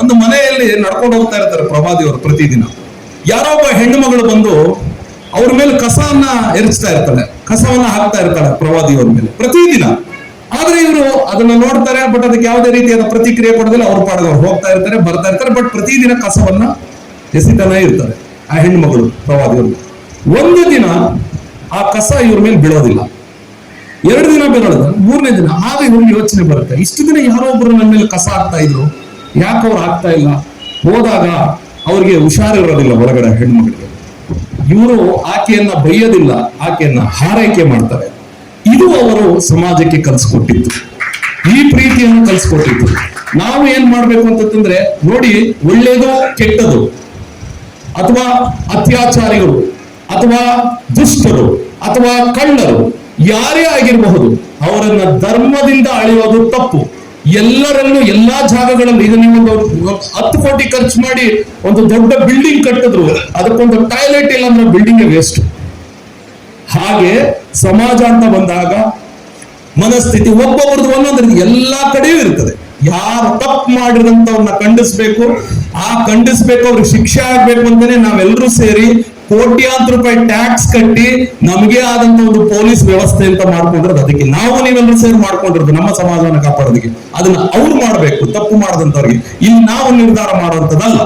ಒಂದು ಮನೆಯಲ್ಲಿ ನಡ್ಕೊಂಡು ಹೋಗ್ತಾ ಇರ್ತಾರೆ ಪ್ರಭಾದಿಯವರು ಪ್ರತಿದಿನ. ಯಾರೋ ಒಬ್ಬ ಹೆಣ್ಣು ಮಗಳು ಬಂದು ಅವ್ರ ಮೇಲೆ ಕಸವನ್ನ ಎರಚ್ತಾ ಇರ್ತಾಳೆ, ಕಸವನ್ನ ಹಾಕ್ತಾ ಇರ್ತಾಳೆ ಪ್ರವಾದಿಯವ್ರ ಮೇಲೆ ಪ್ರತಿದಿನ. ಆದ್ರೆ ಇವರು ಅದನ್ನ ನೋಡ್ತಾರೆ ಬಟ್ ಅದಕ್ಕೆ ಯಾವುದೇ ರೀತಿಯಾದ ಪ್ರತಿಕ್ರಿಯೆ ಕೊಡೋದಿಲ್ಲ. ಅವ್ರ ಪಾಡದವ್ರು ಅವ್ರು ಹೋಗ್ತಾ ಇರ್ತಾರೆ, ಬರ್ತಾ ಇರ್ತಾರೆ ಬಟ್ ಪ್ರತಿದಿನ ಕಸವನ್ನ ಎಸಿತಾನೆ ಇರ್ತಾರೆ ಆ ಹೆಣ್ಣು ಮಗಳು ಪ್ರವಾದಿಯವರು ಒಂದು ದಿನ ಆ ಕಸ ಇವ್ರ ಮೇಲೆ ಬೀಳೋದಿಲ್ಲ. ಎರಡು ದಿನ ಬೀಳೋದಿಲ್ಲ ಮೂರನೇ ದಿನ. ಆಗ ಇವ್ರಿಗೆ ಯೋಚನೆ ಬರುತ್ತೆ, ಇಷ್ಟು ದಿನ ಯಾರೋ ಒಬ್ರು ನನ್ನ ಮೇಲೆ ಕಸ ಆಗ್ತಾ ಇದ್ರು ಯಾಕೆ ಅವ್ರು ಆಗ್ತಾ ಇಲ್ಲ? ಹೋದಾಗ ಅವ್ರಿಗೆ ಹುಷಾರಿರೋದಿಲ್ಲ ಹೊರಗಡೆ ಹೆಣ್ಮಗಳಿಗೆ ಇವರು ಆಕೆಯನ್ನ ಬೈಯೋದಿಲ್ಲ, ಆಕೆಯನ್ನ ಹಾರೈಕೆ ಮಾಡ್ತಾರೆ. ಇದು ಅವರು ಸಮಾಜಕ್ಕೆ ಕಲಿಸ್ಕೊಟ್ಟಿತ್ತು ಈ ಪ್ರೀತಿಯನ್ನು ಕಲಿಸ್ಕೊಟ್ಟಿತ್ತು ನಾವು ಏನ್ ಮಾಡ್ಬೇಕು ಅಂತಂದ್ರೆ ನೋಡಿ, ಒಳ್ಳೇದು ಕೆಟ್ಟದು, ಅಥವಾ ಅತ್ಯಾಚಾರಿಗಳು, ಅಥವಾ ದುಷ್ಟರು, ಅಥವಾ ಕಳ್ಳರು, ಯಾರೇ ಆಗಿರಬಹುದು, ಅವರನ್ನ ಧರ್ಮದಿಂದ ಅಳೆಯೋದು ತಪ್ಪು. ಎಲ್ಲರಲ್ಲೂ ಎಲ್ಲಾ ಜಾಗಗಳಲ್ಲಿ ಈಗ ನೀವು ಒಂದು ಹತ್ತು ಕೋಟಿ ಖರ್ಚು ಮಾಡಿ ಒಂದು ದೊಡ್ಡ ಬಿಲ್ಡಿಂಗ್ ಕಟ್ಟಿದ್ರು. ಅದಕ್ಕೊಂದು ಟಾಯ್ಲೆಟ್ ಇಲ್ಲ ಅಂದ್ರೆ ಬಿಲ್ಡಿಂಗ್ ವೇಸ್ಟ್ ಹಾಗೆ ಸಮಾಜ ಅಂತ ಬಂದಾಗ ಮನಸ್ಥಿತಿ ಒಬ್ಬೊಬ್ರದ್ದು ಒಂದೊಂದು ಎಲ್ಲಾ ಕಡೆಯೂ ಇರ್ತದೆ. ಯಾರು ತಪ್ಪು ಮಾಡಿದಂತವ್ರನ್ನ ಖಂಡಿಸ್ಬೇಕು, ಆ ಖಂಡಿಸ್ಬೇಕು, ಅವ್ರಿಗೆ ಶಿಕ್ಷೆ ಆಗ್ಬೇಕು ಅಂತಾನೆ ನಾವೆಲ್ಲರೂ ಸೇರಿ ಕೋಟ್ಯಾಂತರ ರೂಪಾಯಿ ಟ್ಯಾಕ್ಸ್ ಕಟ್ಟಿ ನಮಗೆ ಆದಂತ ಒಂದು ಪೊಲೀಸ್ ವ್ಯವಸ್ಥೆ ಅಂತ ಮಾಡ್ಕೊಂಡಿರೋದು ಅದಕ್ಕೆ. ನಾವು ನೀವೆಲ್ಲ ಸೇರಿ ಮಾಡ್ಕೊಂಡಿರೋದು ನಮ್ಮ ಸಮಾಜವನ್ನು ಕಾಪಾಡೋದಕ್ಕೆ. ಅದನ್ನ ಅವ್ರು ಮಾಡ್ಬೇಕು, ತಪ್ಪು ಮಾಡದಂತವ್ರಿಗೆ. ಇಲ್ಲಿ ನಾವು ನಿರ್ಧಾರ ಮಾಡುವಂತದಲ್ಲ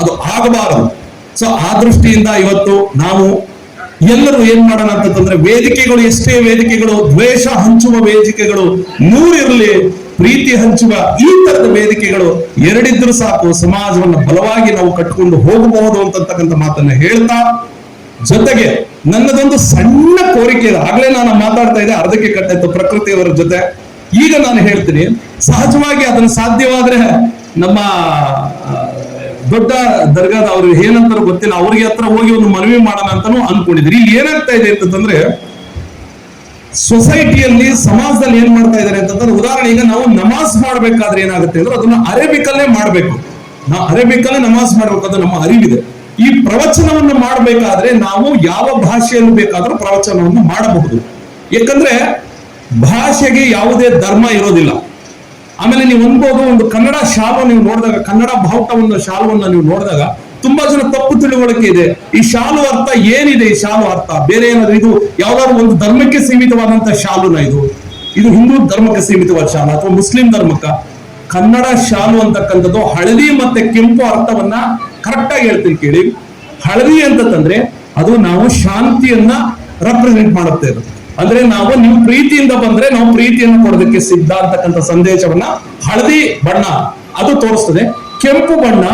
ಅದು ಆಗಬಾರದು. ಸೊ ಆ ದೃಷ್ಟಿಯಿಂದ ಇವತ್ತು ನಾವು ಎಲ್ಲರೂ ಏನ್ ಮಾಡೋಣ ಅಂತಂದ್ರೆ, ವೇದಿಕೆಗಳು ಎಷ್ಟೇ ವೇದಿಕೆಗಳು, ದ್ವೇಷ ಹಂಚುವ ವೇದಿಕೆಗಳು ನೂರಿರಲಿ ಪ್ರೀತಿ ಹಂಚುವ ಈ ತರದ ವೇದಿಕೆಗಳು ಎರಡಿದ್ರು ಸಾಕು ಸಮಾಜವನ್ನು ಬಲವಾಗಿ ನಾವು ಕಟ್ಕೊಂಡು ಹೋಗಬಹುದು ಅಂತಕ್ಕಂಥ ಮಾತನ್ನ ಹೇಳ್ತಾ, ಜೊತೆಗೆ ನನ್ನದೊಂದು ಸಣ್ಣ ಕೋರಿಕೆ ಇದೆ. ಆಗ್ಲೇ ನಾನು ಮಾತಾಡ್ತಾ ಇದ್ದೆ ಅರ್ಧಕ್ಕೆ ಕಟ್ಟಾಯ್ತು ಪ್ರಕೃತಿಯವರ ಜೊತೆ. ಈಗ ನಾನು ಹೇಳ್ತೀನಿ, ಸಹಜವಾಗಿ ಅದನ್ನು ಸಾಧ್ಯವಾದ್ರೆ ನಮ್ಮ ದೊಡ್ಡ ದರ್ಗಾದ ಅವ್ರಿಗೆ ಏನಂತಾರೋ ಗೊತ್ತಿಲ್ಲ, ಅವ್ರಿಗೆ ಹತ್ರ ಹೋಗಿ ಒಂದು ಮನವಿ ಮಾಡೋಣ ಅಂತಾನು ಅನ್ಕೊಂಡಿದ್ರಿ ಏನಾಗ್ತಾ ಇದೆ ಅಂತಂದ್ರೆ ಸೊಸೈಟಿಯಲ್ಲಿ ಸಮಾಜದಲ್ಲಿ ಏನ್ ಮಾಡ್ತಾ ಇದ್ದಾರೆ ಅಂತಂದ್ರೆ, ಉದಾಹರಣೆ, ಈಗ ನಾವು ನಮಾಜ್ ಮಾಡ್ಬೇಕಾದ್ರೆ ಏನಾಗುತ್ತೆ ಅಂದ್ರೆ, ಅದನ್ನ ಅರೇಬಿಕಲ್ಲೇ ಮಾಡ್ಬೇಕು. ನಾವು ಅರೇಬಿಕಲ್ಲೇ ನಮಾಜ್ ಮಾಡ್ಬೇಕು ನಮ್ಮ ಅರಿವಿದೆ. ಈ ಪ್ರವಚನವನ್ನು ಮಾಡಬೇಕಾದ್ರೆ ನಾವು ಯಾವ ಭಾಷೆಯಲ್ಲಿ ಬೇಕಾದ್ರೂ ಪ್ರವಚನವನ್ನು ಮಾಡಬಹುದು. ಯಾಕಂದ್ರೆ, ಭಾಷೆಗೆ ಯಾವುದೇ ಧರ್ಮ ಇರೋದಿಲ್ಲ. ಆಮೇಲೆ ನೀವು ಅನ್ಬೋದು, ಒಂದು ಕನ್ನಡ ಶಾಲು ನೀವು ನೋಡಿದಾಗ, ಕನ್ನಡ ಬಾವುಟ ಒಂದು ಶಾಲುವನ್ನ ನೀವು ನೋಡಿದಾಗ ತುಂಬಾ ಜನ ತಪ್ಪು ತಿಳುವಳಿಕೆ ಇದೆ. ಈ ಶಾಲು ಅರ್ಥ ಏನಿದೆ? ಈ ಶಾಲು ಅರ್ಥ ಬೇರೆ ಏನಾದ್ರು ಇದು ಯಾವ್ದಾದ್ರು ಒಂದು ಧರ್ಮಕ್ಕೆ ಸೀಮಿತವಾದಂತ ಶಾಲುನ ಇದು. ಇದು ಹಿಂದೂ ಧರ್ಮಕ್ಕೆ ಸೀಮಿತವಾದ ಶಾಲು ಅಥವಾ ಮುಸ್ಲಿಂ ಧರ್ಮಕ್ಕ? ಕನ್ನಡ ಶಾಲು ಅಂತಕ್ಕಂಥದ್ದು ಹಳದಿ ಮತ್ತೆ ಕೆಂಪು ಅರ್ಥವನ್ನ ಕರೆಕ್ಟ್ ಆಗಿ ಹೇಳ್ತೀನಿ ಕೇಳಿ. ಹಳದಿ ಅಂತಂದ್ರೆ ಅದು ನಾವು ಶಾಂತಿಯನ್ನ ರೆಪ್ರೆಸೆಂಟ್ ಮಾಡುತ್ತೆ ಅದು. ಅಂದ್ರೆ ನಾವು ನಿಮ್ ಪ್ರೀತಿಯಿಂದ ಬಂದ್ರೆ ನಾವು ಪ್ರೀತಿಯನ್ನು ಕೊಡೋದಕ್ಕೆ ಸಿದ್ಧ ಅಂತಕ್ಕಂಥ ಸಂದೇಶವನ್ನ ಹಳದಿ ಬಣ್ಣ ಅದು ತೋರಿಸ್ತದೆ. ಕೆಂಪು ಬಣ್ಣ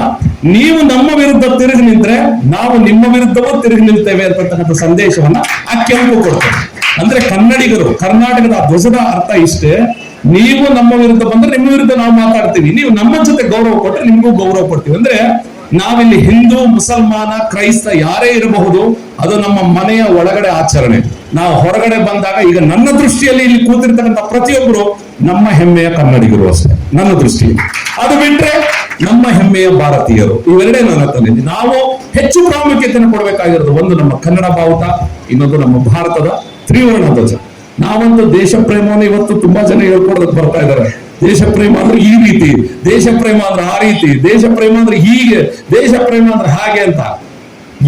ನೀವು ನಮ್ಮ ವಿರುದ್ಧ ತಿರುಗಿ ನಿಂತ್ರೆ ನಾವು ನಿಮ್ಮ ವಿರುದ್ಧವೂ ತಿರುಗಿ ನಿಲ್ತೇವೆ ಅಂತಕ್ಕಂಥ ಸಂದೇಶವನ್ನ ಆ ಕೆಂಪು ಕೊಡ್ತೇವೆ. ಅಂದ್ರೆ ಕನ್ನಡಿಗರು, ಕರ್ನಾಟಕದ ಧ್ವಜದ ಅರ್ಥ ಇಷ್ಟೇ. ನೀವು ನಮ್ಮ ವಿರುದ್ಧ ಬಂದ್ರೆ ನಿಮ್ಮ ವಿರುದ್ಧ ನಾವು ಮಾತಾಡ್ತೀವಿ. ನೀವು ನಮ್ಮ ಜೊತೆ ಗೌರವ ಕೊಟ್ರೆ ನಿಮ್ಗೂ ಗೌರವ ಕೊಡ್ತೀವಿ. ಅಂದ್ರೆ ನಾವಿಲ್ಲಿ ಹಿಂದೂ, ಮುಸಲ್ಮಾನ, ಕ್ರೈಸ್ತ ಯಾರೇ ಇರಬಹುದು, ಅದು ನಮ್ಮ ಮನೆಯ ಒಳಗಡೆ ಆಚರಣೆ. ನಾವು ಹೊರಗಡೆ ಬಂದಾಗ ಈಗ ನನ್ನ ದೃಷ್ಟಿಯಲ್ಲಿ ಇಲ್ಲಿ ಕೂತಿರ್ತಕ್ಕಂಥ ಪ್ರತಿಯೊಬ್ಬರು ನಮ್ಮ ಹೆಮ್ಮೆಯ ಕನ್ನಡಿಗರು ಅಷ್ಟೇ. ನನ್ನ ದೃಷ್ಟಿಯಲ್ಲಿ. ಅದು ಬಿಟ್ರೆ ನಮ್ಮ ಹೆಮ್ಮೆಯ ಭಾರತೀಯರು. ಇವೆರಡೇ ನನ್ನ ತಂದೆ. ನಾವು ಹೆಚ್ಚು ಪ್ರಾಮುಖ್ಯತೆಯನ್ನು ಕೊಡಬೇಕಾಗಿರೋದು ಒಂದು ನಮ್ಮ ಕನ್ನಡ ಬಾವುಟ, ಇನ್ನೊಂದು ನಮ್ಮ ಭಾರತದ ತ್ರಿವರ್ಣ ಧ್ವಜ. ನಾವೊಂದು ದೇಶ ಪ್ರೇಮವನ್ನು ಇವತ್ತು ತುಂಬಾ ಜನ ಹೇಳ್ಕೊಡೋದಕ್ಕೆ ಬರ್ತಾ ಇದ್ದಾರೆ. ದೇಶ ಪ್ರೇಮ ಅಂದ್ರೆ ಈ ರೀತಿ ದೇಶ ಪ್ರೇಮ ಅಂದ್ರೆ ಆ ರೀತಿ ದೇಶ ಪ್ರೇಮ ಅಂದ್ರೆ ಹೀಗೆ ದೇಶ ಪ್ರೇಮ ಅಂದ್ರೆ ಹಾಗೆ ಅಂತ.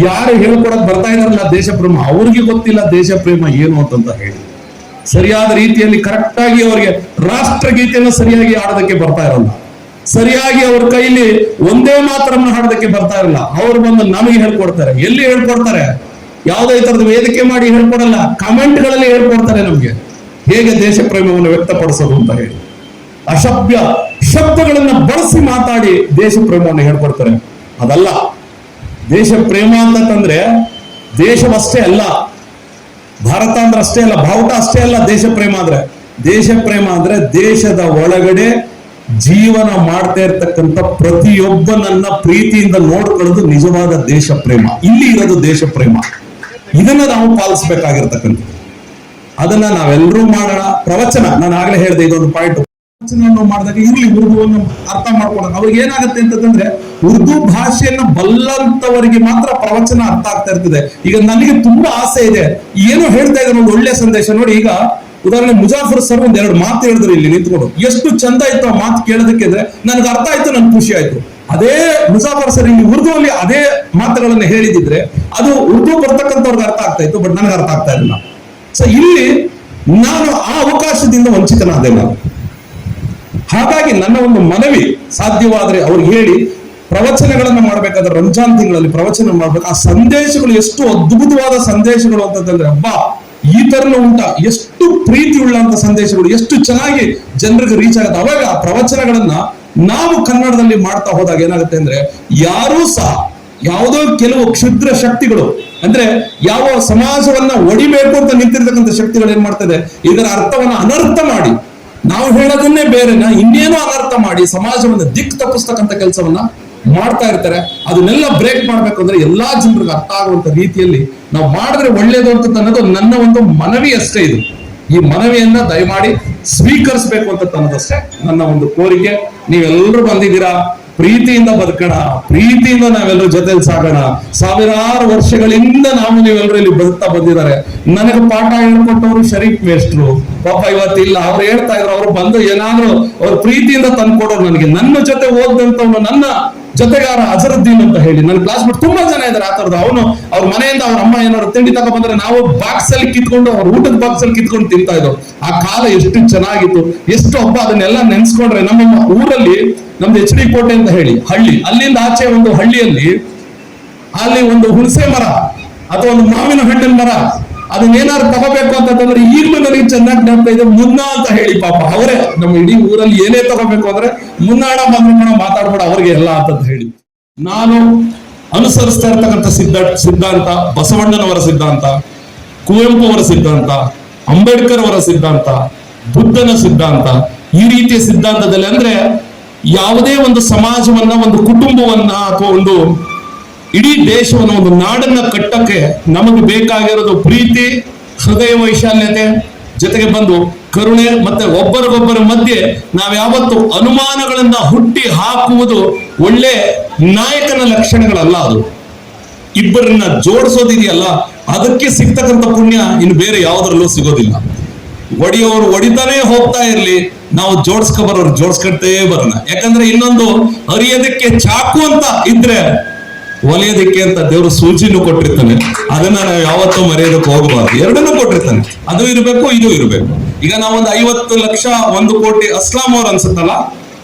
ಯಾರು ಹೇಳ್ಕೊಡಕ್ ಬರ್ತಾ ಇದಾರಲ್ಲ ದೇಶ ಪ್ರೇಮ ಅವ್ರಿಗೆ ಗೊತ್ತಿಲ್ಲ ದೇಶ ಪ್ರೇಮ ಏನು ಅಂತಂತ ಹೇಳಿ. ಸರಿಯಾದ ರೀತಿಯಲ್ಲಿ ಕರೆಕ್ಟ್ ಆಗಿ ಅವರಿಗೆ ರಾಷ್ಟ್ರಗೀತೆಯನ್ನು ಸರಿಯಾಗಿ ಆಡೋದಕ್ಕೆ ಬರ್ತಾ ಇರಲ್ಲ. ಸರಿಯಾಗಿ ಅವ್ರ ಕೈಲಿ ಒಂದೇ ಮಾತ್ರ ಹಾಡೋದಕ್ಕೆ ಬರ್ತಾ ಇರಲ್ಲ. ಅವ್ರು ಬಂದು ನಮಗೆ ಹೇಳ್ಕೊಡ್ತಾರೆ. ಎಲ್ಲಿ ಹೇಳ್ಕೊಡ್ತಾರೆ? ಯಾವುದೇ ತರದ ವೇದಿಕೆ ಮಾಡಿ ಹೇಳ್ಕೊಡಲ್ಲ. ಕಮೆಂಟ್ಗಳಲ್ಲಿ ಹೇಳ್ಕೊಡ್ತಾರೆ ನಮ್ಗೆ. ಹೇಗೆ ದೇಶ ಪ್ರೇಮವನ್ನು ವ್ಯಕ್ತಪಡಿಸೋದು ಅಂತ ಹೇಳಿ. ಅಶಭ್ಯ ಶಬ್ದಗಳನ್ನ ಬಳಸಿ ಮಾತಾಡಿ ದೇಶ ಪ್ರೇಮವನ್ನು ಹೇಳ್ಕೊಡ್ತಾರೆ. ಅದಲ್ಲ. ದೇಶ ಪ್ರೇಮ ಅಂತಂದ್ರೆ ದೇಶವಷ್ಟೇ ಅಲ್ಲ. ಭಾರತ ಅಂದ್ರೆ ಅಷ್ಟೇ ಅಲ್ಲ. ಬಾವುಟ ಅಷ್ಟೇ ಅಲ್ಲ ದೇಶ ಪ್ರೇಮ ಅಂದ್ರೆ. ದೇಶ ಪ್ರೇಮ ಅಂದ್ರೆ ದೇಶದ ಒಳಗಡೆ ಜೀವನ ಮಾಡ್ತಾ ಇರ್ತಕ್ಕಂಥ ಪ್ರತಿಯೊಬ್ಬನನ್ನ ಪ್ರೀತಿಯಿಂದ ನೋಡ್ಕೊಳ್ಳೋದು ನಿಜವಾದ ದೇಶ ಪ್ರೇಮ. ಇಲ್ಲಿ ಇರೋದು ದೇಶ ಪ್ರೇಮ. ಇದನ್ನ ನಾವು ಪಾಲಿಸ್ಬೇಕಾಗಿರ್ತಕ್ಕಂಥದ್ದು. ಅದನ್ನ ನಾವೆಲ್ಲರೂ ಮಾಡೋಣ. ಪ್ರವಚನ, ನಾನು ಆಗ್ಲೇ ಹೇಳಿದೆ ಇದೊಂದು ಪಾಯಿಂಟ್ ಪ್ರವಚನವನ್ನು ಮಾಡಿದಾಗ ಇರ್ಲಿ ಉರ್ದುವನ್ನು ಅರ್ಥ ಮಾಡ್ಕೊಳ್ಳೋಣ. ಅವ್ರಿಗೆ ಏನಾಗುತ್ತೆ ಅಂತಂದ್ರೆ, ಉರ್ದು ಭಾಷೆಯನ್ನ ಬಲ್ಲಂತವರಿಗೆ ಮಾತ್ರ ಪ್ರವಚನ ಅರ್ಥ ಆಗ್ತಾ ಇರ್ತದೆ. ಈಗ ನನಗೆ ತುಂಬಾ ಆಸೆ ಇದೆ. ಏನೋ ಹೇಳ್ತಾ ಇದ್ದಾರೆ, ಒಂದು ಒಳ್ಳೆ ಸಂದೇಶ. ನೋಡಿ, ಈಗ ಉದಾಹರಣೆ ಮುಜಾಫರ್ ಸರ್ ಒಂದ್ ಎರಡು ಮಾತು ಹೇಳಿದ್ರು ಇಲ್ಲಿ ನಿಂತ್ಕೊಂಡು. ಎಷ್ಟು ಚಂದ ಇತ್ತು ಆ ಮಾತು ಕೇಳೋದಕ್ಕೆ ಅಂದ್ರೆ ನನಗೆ ಅರ್ಥ ಆಯ್ತು, ನನ್ಗೆ ಖುಷಿ ಆಯ್ತು. ಅದೇ ಮುಜಾಫರ್ ಸರ್ ಇಲ್ಲಿ ಉರ್ದು ಅಲ್ಲಿ ಅದೇ ಮಾತುಗಳನ್ನ ಹೇಳಿದಿದ್ರೆ ಅದು ಉರ್ದು ಬರ್ತಕ್ಕಂಥವ್ರಿಗೆ ಅರ್ಥ ಆಗ್ತಾ ಇತ್ತು, ಬಟ್ ನನಗೆ ಅರ್ಥ ಆಗ್ತಾ ಇರಲಿಲ್ಲ. ಸೊ ಇಲ್ಲಿ ನಾನು ಆ ಅವಕಾಶದಿಂದ ವಂಚಿತನಾದೆ ನಾನು. ಹಾಗಾಗಿ ನನ್ನ ಒಂದು ಮನವಿ ಸಾಧ್ಯವಾದ್ರೆ ಅವ್ರಿಗೆ ಹೇಳಿ ಪ್ರವಚನಗಳನ್ನ ಮಾಡ್ಬೇಕಾದ್ರೆ ರಂಜಾನ್ ತಿಂಗಳಲ್ಲಿ ಪ್ರವಚನ ಮಾಡ್ಬೇಕು. ಆ ಸಂದೇಶಗಳು ಎಷ್ಟು ಅದ್ಭುತವಾದ ಸಂದೇಶಗಳು ಅಂತಂದ್ರೆ ಅಬ್ಬಾ, ಈ ತರನು ಉಂಟ. ಎಷ್ಟು ಪ್ರೀತಿ ಉಳ್ಳಂತ ಸಂದೇಶಗಳು ಎಷ್ಟು ಚೆನ್ನಾಗಿ ಜನರಿಗೆ ರೀಚ್ ಆಗುತ್ತೆ. ಅವಾಗ ಆ ಪ್ರವಚನಗಳನ್ನ ನಾವು ಕನ್ನಡದಲ್ಲಿ ಮಾಡ್ತಾ ಹೋದಾಗ ಏನಾಗುತ್ತೆ ಅಂದ್ರೆ, ಯಾರೂ ಸಹ ಯಾವುದೋ ಕೆಲವು ಕ್ಷುದ್ರ ಶಕ್ತಿಗಳು, ಅಂದ್ರೆ ಯಾವ ಸಮಾಜವನ್ನ ಒಡಿಬೇಕು ಅಂತ ನಿಂತಿರ್ತಕ್ಕಂಥ ಶಕ್ತಿಗಳು ಏನ್ ಮಾಡ್ತದೆ, ಇದರ ಅರ್ಥವನ್ನ ಅನರ್ಥ ಮಾಡಿ, ನಾವು ಹೇಳೋದನ್ನೇ ಬೇರೆನ ಇನ್ನೇನೋ ಅನರ್ಥ ಮಾಡಿ ಸಮಾಜವನ್ನ ದಿಕ್ ತಪ್ಪಿಸ್ತಕ್ಕಂಥ ಕೆಲಸವನ್ನ ಮಾಡ್ತಾ ಇರ್ತಾರೆ. ಅದನ್ನೆಲ್ಲ ಬ್ರೇಕ್ ಮಾಡ್ಬೇಕು ಅಂದ್ರೆ ಎಲ್ಲಾ ಜನರಿಗೆ ಅರ್ಥ ಆಗುವಂತ ರೀತಿಯಲ್ಲಿ ನಾವು ಮಾಡಿದ್ರೆ ಒಳ್ಳೇದು ಅಂತ ಅನ್ನೋದು ನನ್ನ ಒಂದು ಮನವಿ ಅಷ್ಟೇ ಇದು. ಈ ಮನವಿಯನ್ನ ದಯಮಾಡಿ ಸ್ವೀಕರಿಸಬೇಕು ಅಂತ ತನ್ನದಷ್ಟೇ ನನ್ನ ಒಂದು ಕೋರಿಕೆ. ನೀವೆಲ್ಲರೂ ಬಂದಿದ್ದೀರಾ? ಪ್ರೀತಿಯಿಂದ ಬದುಕೋಣ. ಪ್ರೀತಿಯಿಂದ ನಾವೆಲ್ಲರೂ ಜೊತೆಲಿ ಸಾಗೋಣ. ಸಾವಿರಾರು ವರ್ಷಗಳಿಂದ ನಾವು ನೀವೆಲ್ಲರೂ ಇಲ್ಲಿ ಬದುಕ್ತಾ ಬಂದಿದ್ದಾರೆ. ನನಗೆ ಪಾಠ ಹೇಳ್ಕೊಟ್ಟವರು ಶರೀಫ್ ಮೇಷ್ಟ್ರು. ಪಾಪ ಇವತ್ತಿಲ್ಲ ಅವ್ರು ಹೇಳ್ತಾ ಇದ್ರು, ಅವ್ರು ಬಂದು ಏನಾದ್ರು ಅವ್ರ ಪ್ರೀತಿಯಿಂದ ತಂದ್ಕೊಡೋರು ನನಗೆ. ನನ್ನ ಜೊತೆ ಓದಂತವ್ನು ನನ್ನ ಜೊತೆಗಾರ ಅಜರುದ್ದೀನ್ ಅಂತ ಹೇಳಿ. ನನ್ನ ಕ್ಲಾಸ್ ಮೇಟ್ ತುಂಬಾ ಜನ ಇದ್ದಾರೆ ಆ ತರದ ಅವನು ಅವ್ರ ಮನೆಯಿಂದ ಅವ್ರ ಅಮ್ಮ ಏನಾದ್ರು ತಿಂಡಿ ತಗೊ ಬಂದ್ರೆ ನಾವು ಬಾಕ್ಸ್ ಅಲ್ಲಿ ಕಿತ್ಕೊಂಡು ಅವ್ರ ಊಟದ ಬಾಕ್ಸ್ ಅಲ್ಲಿ ಕಿತ್ಕೊಂಡು ತಿಂತಾ ಇದ್ರು ಆ ಕಾಲ ಎಷ್ಟು ಚೆನ್ನಾಗಿತ್ತು. ಎಷ್ಟು ಹಬ್ಬ ಅದನ್ನೆಲ್ಲ ನೆನ್ಸ್ಕೊಂಡ್ರೆ ನಮ್ಮ ಊರಲ್ಲಿ ನಮ್ದು ಎಚ್ ಡಿ ಕೋಟೆ ಅಂತ ಹೇಳಿ, ಹಳ್ಳಿ. ಅಲ್ಲಿಂದ ಆಚೆ ಒಂದು ಹಳ್ಳಿಯಲ್ಲಿ, ಅಲ್ಲಿ ಒಂದು ಹುಣಸೆ ಮರ ಅಥವಾ ಒಂದು ಮಾವಿನ ಹಣ್ಣಿನ ಮರ ಅದನ್ನೇನಾದ್ರು ತಗೋಬೇಕು ಅಂತಂದ್ರೆ ಈಗಲೂ ನನಗೆ ಚೆನ್ನಾಗಿ ಜ್ಞಾಪಕ ಇದೆ ಮುನ್ನ ಅಂತ ಹೇಳಿ ಪಾಪ. ಅವರೇ, ನಮ್ಮ ಇಡೀ ಊರಲ್ಲಿ ಏನೇ ತಗೋಬೇಕು ಅಂದ್ರೆ ಮುನ್ನಾಡ ಬಂದ್ಬಿಡ ಮಾತಾಡ್ಬೇಡ, ಅವ್ರಿಗೆ ಎಲ್ಲ ಅಂತ ಹೇಳಿ. ನಾನು ಅನುಸರಿಸ್ತಾ ಇರ್ತಕ್ಕಂಥ ಸಿದ್ಧ, ಸಿದ್ಧಾಂತ, ಬಸವಣ್ಣನವರ ಸಿದ್ಧಾಂತ ಕುವೆಂಪು ಅವರ ಸಿದ್ಧಾಂತ ಅಂಬೇಡ್ಕರ್ ಅವರ ಸಿದ್ಧಾಂತ, ಬುದ್ಧನ ಸಿದ್ಧಾಂತ, ಈ ರೀತಿಯ ಸಿದ್ಧಾಂತದಲ್ಲಿ ಅಂದ್ರೆ ಯಾವುದೇ ಒಂದು ಸಮಾಜವನ್ನ, ಒಂದು ಕುಟುಂಬವನ್ನ ಅಥವಾ ಒಂದು ಇಡೀ ದೇಶವನ್ನು ಒಂದು ನಾಡನ್ನ ಕಟ್ಟಕ್ಕೆ ನಮಗೆ ಬೇಕಾಗಿರೋದು ಪ್ರೀತಿ, ಹೃದಯ ವೈಶಾಲ್ಯತೆ, ಜೊತೆಗೆ ಬಂದು ಕರುಣೆ ಮತ್ತೆ ಒಬ್ಬರಿಗೊಬ್ಬರ ಮಧ್ಯೆ ನಾವು ಯಾವತ್ತು ಅನುಮಾನಗಳನ್ನ ಹುಟ್ಟಿ ಹಾಕುವುದು ಒಳ್ಳೆ ನಾಯಕನ ಲಕ್ಷಣಗಳಲ್ಲ ಅದು. ಇಬ್ಬರನ್ನ ಜೋಡಿಸೋದಿದೆಯಲ್ಲ, ಅದಕ್ಕೆ ಸಿಗ್ತಕ್ಕಂಥ ಪುಣ್ಯ ಇನ್ನು ಬೇರೆ ಯಾವುದರಲ್ಲೂ ಸಿಗೋದಿಲ್ಲ. ಒಡಿಯೋರು ಒಡಿತಾನೆ ಹೋಗ್ತಾ ಇರ್ಲಿ, ನಾವು ಜೋಡಿಸ್ಕೊ ಬರೋರು ಜೋಡ್ಸ್ಕೊಳ್ತೇ ಬರೋಣ. ಯಾಕಂದ್ರೆ ಇನ್ನೊಂದು ಅರಿಯೋದಕ್ಕೆ ಚಾಕು ಅಂತ ಇದ್ರೆ ಒಲೆಯೋದಕ್ಕೆ ಅಂತ ದೇವರು ಸೂಚಿನೂ ಕೊಟ್ಟಿರ್ತಾನೆ. ಅದನ್ನ ನಾವು ಯಾವತ್ತೂ ಮರೆಯೋದಕ್ಕೆ ಹೋಗಬಾರ್ದು. ಎರಡನ್ನೂ ಕೊಟ್ಟಿರ್ತಾನೆ. ಅದು ಇರಬೇಕು, ಇದು ಇರಬೇಕು. ಈಗ ನಾವೊಂದು ಐವತ್ತು ಲಕ್ಷ ಒಂದು ಕೋಟಿ ಅಸ್ಲಾಂ ಅವ್ರು ಅನ್ಸುತ್ತಲ್ಲ?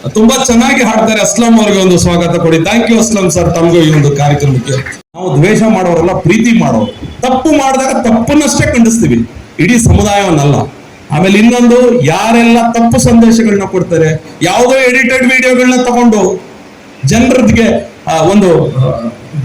ತುಂಬಾ ಚೆನ್ನಾಗಿ ಹಾಡ್ತಾರೆ. ಅಸ್ಲಾಂ ಅವ್ರಿಗೆ ಒಂದು ಸ್ವಾಗತ ಕೊಡಿ. ಥ್ಯಾಂಕ್ ಯು ಅಸ್ಲಾಂ ಸರ್ ತಮಗೂ ಈ ಒಂದು ಕಾರ್ಯಕ್ರಮಕ್ಕೆ. ನಾವು ದ್ವೇಷ ಮಾಡೋರಲ್ಲ ಪ್ರೀತಿ ಮಾಡೋರು. ತಪ್ಪು ಮಾಡಿದಾಗ ತಪ್ಪನ್ನಷ್ಟೇ ಖಂಡಿಸ್ತೀವಿ. ಇಡೀ ಸಮುದಾಯವನ್ನಲ್ಲ. ಆಮೇಲೆ ಇನ್ನೊಂದು, ಯಾರೆಲ್ಲ ತಪ್ಪು ಸಂದೇಶಗಳನ್ನ ಕೊಡ್ತಾರೆ? ಯಾವುದೋ ಎಡಿಟೆಡ್ ವಿಡಿಯೋಗಳನ್ನ ತಗೊಂಡು ಜನರಿಗೆ ಒಂದು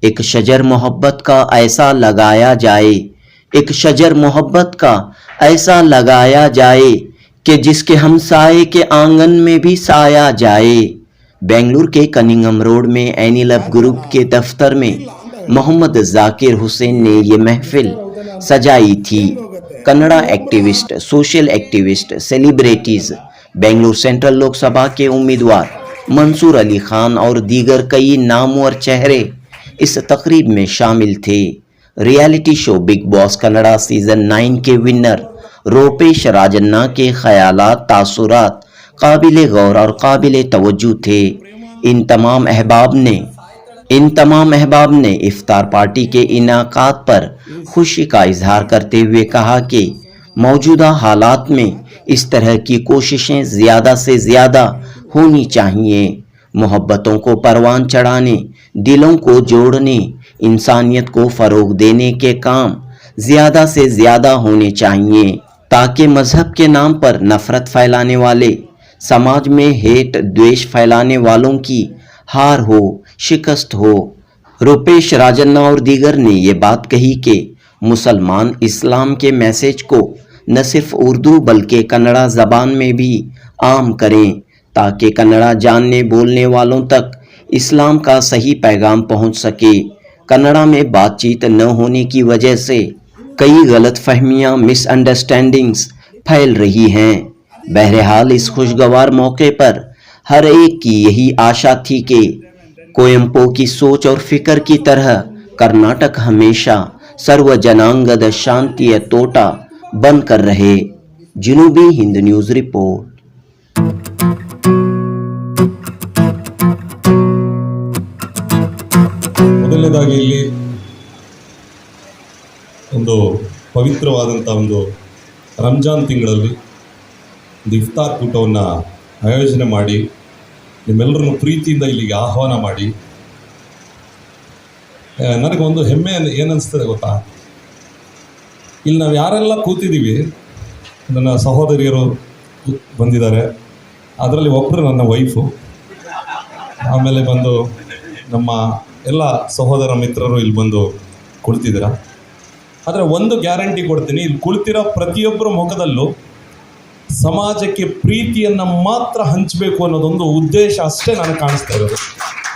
ایک شجر محبت کا ایسا لگایا جائے، ایک شجر محبت کا ایسا لگایا جائے کہ جس کے ہمسائے کے آنگن میں بھی سایا جائے۔ بینگلور کے کننگم روڈ میں اینی لب گروپ کے دفتر میں محمد زاکر حسین نے یہ محفل سجائی تھی۔ کنڑا ایکٹیوسٹ، سوشل ایکٹیوسٹ، سیلیبریٹیز بینگلور سینٹرل لوگ سبا کے امیدوار، منصور علی خان اور دیگر کئی نامور چہرے اس تقریب میں شامل تھے۔ ریالٹی شو بگ باس کنڑا سیزن نائن کے ونر روپیش راجنا کے خیالات، تاثرات قابل غور اور قابل توجہ تھے۔ ان تمام احباب نے، ان تمام احباب نے افطار پارٹی کے انعقاد پر خوشی کا اظہار کرتے ہوئے کہا کہ موجودہ حالات میں اس طرح کی کوششیں زیادہ سے زیادہ ہونی چاہیے محبتوں کو پروان چڑھانے دلوں کو جوڑنے، انسانیت کو فروغ دینے کے کام زیادہ سے زیادہ ہونے چاہیے تاکہ مذہب کے نام پر نفرت پھیلانے والے، سماج میں ہیٹ دویش پھیلانے والوں کی ہار ہو، شکست ہو۔ روپیش راجنہ اور دیگر نے یہ بات کہی کہ مسلمان اسلام کے میسیج کو نہ صرف اردو بلکہ کنڑا زبان میں بھی عام کریں تاکہ کنڑا جاننے، بولنے والوں تک اسلام کا صحیح پیغام پہنچ سکے۔ کنڑا میں بات چیت نہ ہونے کی وجہ سے کئی غلط فہمیاں مس انڈرسٹینڈنگز پھیل رہی ہیں۔ بہرحال، اس خوشگوار موقع پر ہر ایک کی یہی آشا تھی کہ کوئمپو کی سوچ اور فکر کی طرح کرناٹک ہمیشہ سرو جنانگد شانتی توٹا بن کر رہے۔ جنوبی ہند نیوز رپورٹ۔ ಮೊದಲನೇದಾಗಿ ಇಲ್ಲಿ ಒಂದು ಪವಿತ್ರವಾದಂಥ ಒಂದು ರಂಜಾನ್ ತಿಂಗಳಲ್ಲಿ ಒಂದು ಇಫ್ತಾರ್ ಕೂಟವನ್ನು ಆಯೋಜನೆ ಮಾಡಿ ನಿಮ್ಮೆಲ್ಲರನ್ನು ಪ್ರೀತಿಯಿಂದ ಇಲ್ಲಿಗೆ ಆಹ್ವಾನ ಮಾಡಿ. ನನಗೊಂದು ಹೆಮ್ಮೆ ಏನನ್ನಿಸ್ತದೆ ಗೊತ್ತಾ? ಇಲ್ಲಿ ನಾವು ಯಾರೆಲ್ಲ ಕೂತಿದ್ದೀವಿ, ನನ್ನ ಸಹೋದರಿಯರು ಬಂದಿದ್ದಾರೆ. ಅದರಲ್ಲಿ ಒಬ್ಬರು ನನ್ನ ವೈಫು, ಆಮೇಲೆ ಬಂದು ನಮ್ಮ ಎಲ್ಲ ಸಹೋದರ ಮಿತ್ರರು ಇಲ್ಲಿ ಬಂದು ಕುಳಿತಿದ್ದೀರ? ಆದರೆ ಒಂದು ಗ್ಯಾರಂಟಿ ಕೊಡ್ತೀನಿ, ಇಲ್ಲಿ ಕುಳಿತಿರೋ ಪ್ರತಿಯೊಬ್ಬರ ಮುಖದಲ್ಲೂ ಸಮಾಜಕ್ಕೆ ಪ್ರೀತಿಯನ್ನು ಮಾತ್ರ ಹಂಚಬೇಕು ಅನ್ನೋದೊಂದು ಉದ್ದೇಶ ಅಷ್ಟೇ ನನಗೆ ಕಾಣಿಸ್ತಾ ಇರೋದು.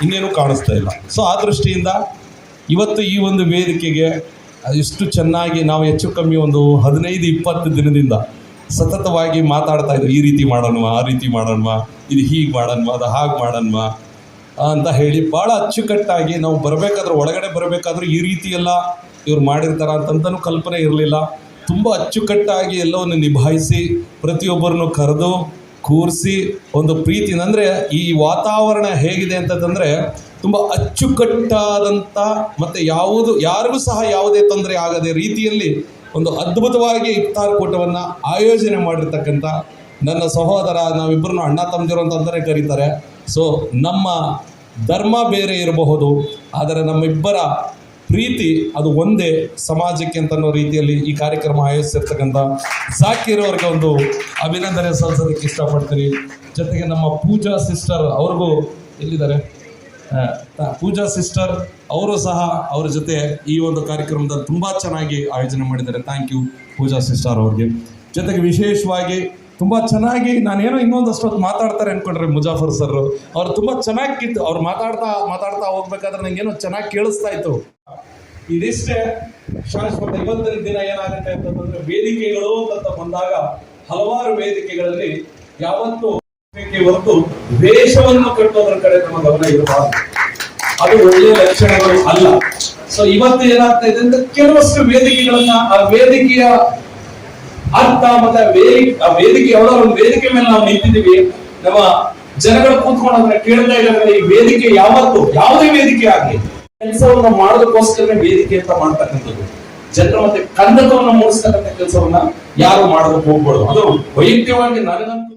ಇನ್ನೇನು ಕಾಣಿಸ್ತಾ ಇಲ್ಲ. ಸೊ ಆ ದೃಷ್ಟಿಯಿಂದ ಇವತ್ತು ಈ ಒಂದು ವೇದಿಕೆಗೆ ಇಷ್ಟು ಚೆನ್ನಾಗಿ ನಾವು ಹೆಚ್ಚು ಕಮ್ಮಿ ಒಂದು ಹದಿನೈದು, ಇಪ್ಪತ್ತು ದಿನದಿಂದ ಸತತವಾಗಿ ಮಾತಾಡ್ತಾ ಇದ್ದೀವಿ. ಈ ರೀತಿ ಮಾಡೋಣವಾ, ಆ ರೀತಿ ಮಾಡೋಣವಾ, ಇದು ಹೀಗೆ ಮಾಡೋಣವಾ, ಅದು ಹಾಗೆ ಮಾಡೋಣವಾ ಅಂತ ಹೇಳಿ ಭಾಳ ಅಚ್ಚುಕಟ್ಟಾಗಿ ನಾವು ಬರಬೇಕಾದ್ರೆ ಒಳಗಡೆ ಬರಬೇಕಾದ್ರೂ ಈ ರೀತಿ ಎಲ್ಲ ಇವ್ರು ಮಾಡಿರ್ತಾರ ಅಂತಂತನೂ ಕಲ್ಪನೆ ಇರಲಿಲ್ಲ. ತುಂಬ ಅಚ್ಚುಕಟ್ಟಾಗಿ ಎಲ್ಲವನ್ನು ನಿಭಾಯಿಸಿ ಪ್ರತಿಯೊಬ್ಬರನ್ನು ಕರೆದು ಕೂರಿಸಿ ಒಂದು ಪ್ರೀತಿ ಅಂದರೆ ಈ ವಾತಾವರಣ ಹೇಗಿದೆ ಅಂತಂದರೆ ತುಂಬ ಅಚ್ಚುಕಟ್ಟಾದಂಥ ಮತ್ತು ಯಾವುದು, ಯಾರಿಗೂ ಸಹ ಯಾವುದೇ ತೊಂದರೆ ಆಗದೆ ರೀತಿಯಲ್ಲಿ ಒಂದು ಅದ್ಭುತವಾಗಿ ಇಫ್ತಾರ್ ಕೂಟವನ್ನು ಆಯೋಜನೆ ಮಾಡಿರ್ತಕ್ಕಂಥ ನನ್ನ ಸಹೋದರ ನಾವಿಬ್ಬರನ್ನು ಅಣ್ಣ, ತಮ್ಮದಿರು ಅಂತಂದರೆ ಕರೀತಾರೆ. ಸೊ ನಮ್ಮ ಧರ್ಮ ಬೇರೆ ಇರಬಹುದು, ಆದರೆ ನಮ್ಮಿಬ್ಬರ ಪ್ರೀತಿ ಅದು ಒಂದೇ ಸಮಾಜಕ್ಕೆ ಅಂತ ರೀತಿಯಲ್ಲಿ ಈ ಕಾರ್ಯಕ್ರಮ ಆಯೋಜಿಸಿರ್ತಕ್ಕಂಥ ಸಾಕಿರೋರಿಗೆ ಒಂದು ಅಭಿನಂದನೆ ಸಲ್ಲಿಸೋದಕ್ಕೆ ಇಷ್ಟಪಡ್ತೀರಿ ಜೊತೆಗೆ ನಮ್ಮ ಪೂಜಾ ಸಿಸ್ಟರ್ ಅವ್ರಿಗೂ ಎಲ್ಲಿದ್ದಾರೆ? ಪೂಜಾ ಸಿಸ್ಟರ್ ಅವರು ಸಹ ಅವ್ರ ಜೊತೆ ಈ ಒಂದು ಕಾರ್ಯಕ್ರಮದಲ್ಲಿ ತುಂಬ ಚೆನ್ನಾಗಿ ಆಯೋಜನೆ ಮಾಡಿದ್ದಾರೆ. ಥ್ಯಾಂಕ್ ಯು ಪೂಜಾ ಸಿಸ್ಟರ್ ಅವ್ರಿಗೆ. ಜೊತೆಗೆ ವಿಶೇಷವಾಗಿ ತುಂಬ ಚೆನ್ನಾಗಿ ನಾನೇನೋ ಇನ್ನೊಂದಷ್ಟು ಹೊತ್ತು ಮಾತಾಡ್ತಾರೆ ಅನ್ಕೊಂಡ್ರೆ ಮುಜಾಫರ್ ಸರ್ ಅವ್ರು. ತುಂಬ ಚೆನ್ನಾಗಿತ್ತು ಅವ್ರು ಮಾತಾಡ್ತಾ ಮಾತಾಡ್ತಾ ಹೋಗ್ಬೇಕಾದ್ರೆ ನಂಗೇನೋ ಚೆನ್ನಾಗಿ ಕೇಳಿಸ್ತಾ ಇತ್ತು. ಇದಿಷ್ಟೇ ಶಾಶ್ವತ ಇವತ್ತಿನ ದಿನ ಏನಾಗುತ್ತೆ ಅಂತಂದ್ರೆ ವೇದಿಕೆಗಳು ಅಂತ ಬಂದಾಗ ಹಲವಾರು ವೇದಿಕೆಗಳಲ್ಲಿ ಯಾವತ್ತು ಹೊರತು ವೇಷವನ್ನು ಕಟ್ಟೋದ್ರ ಕಡೆ ನಮ್ಮ ಗಮನ ಇರಬಾರದು. ಅದು ಒಳ್ಳೆಯ ಲಕ್ಷಣಗಳು ಅಲ್ಲ. ಸೊ ಇವತ್ತು ಏನಾಗ್ತಾ ಇದೆ ಅಂತ ಕೆಲವಷ್ಟು ವೇದಿಕೆಗಳನ್ನ ಆ ವೇದಿಕೆಯ ಅರ್ಥ ಮತ್ತೆ ವೇದಿಕೆ, ಆ ವೇದಿಕೆ ಯಾವ್ದೋ ಒಂದು ವೇದಿಕೆ ಮೇಲೆ ನಾವು ನಿಂತಿದ್ದೀವಿ. ನಮ್ಮ ಜನಗಳು ಕೂತ್ಕೊಂಡು ಅದನ್ನ ಕೇಳ್ತಾ ಇದ್ದಾರೆ. ಈ ವೇದಿಕೆ ಯಾವತ್ತು, ಯಾವುದೇ ವೇದಿಕೆ ಆಗಲಿ, ಕೆಲಸವನ್ನ ಮಾಡೋದಕ್ಕೋಸ್ಕರ ವೇದಿಕೆ ಅಂತ ಮಾಡ್ತಕ್ಕಂಥದ್ದು. ಜನರ ಮತ್ತೆ ಕಂದಕವನ್ನ ಮೂಡಿಸ್ತಕ್ಕಂಥ ಕೆಲಸವನ್ನ ಯಾರು ಮಾಡೋದಕ್ಕೆ ಹೋಗ್ಬಾರ್ದು. ಅದು ವೈಯಕ್ತಿಕವಾಗಿ ನನಗಂತೂ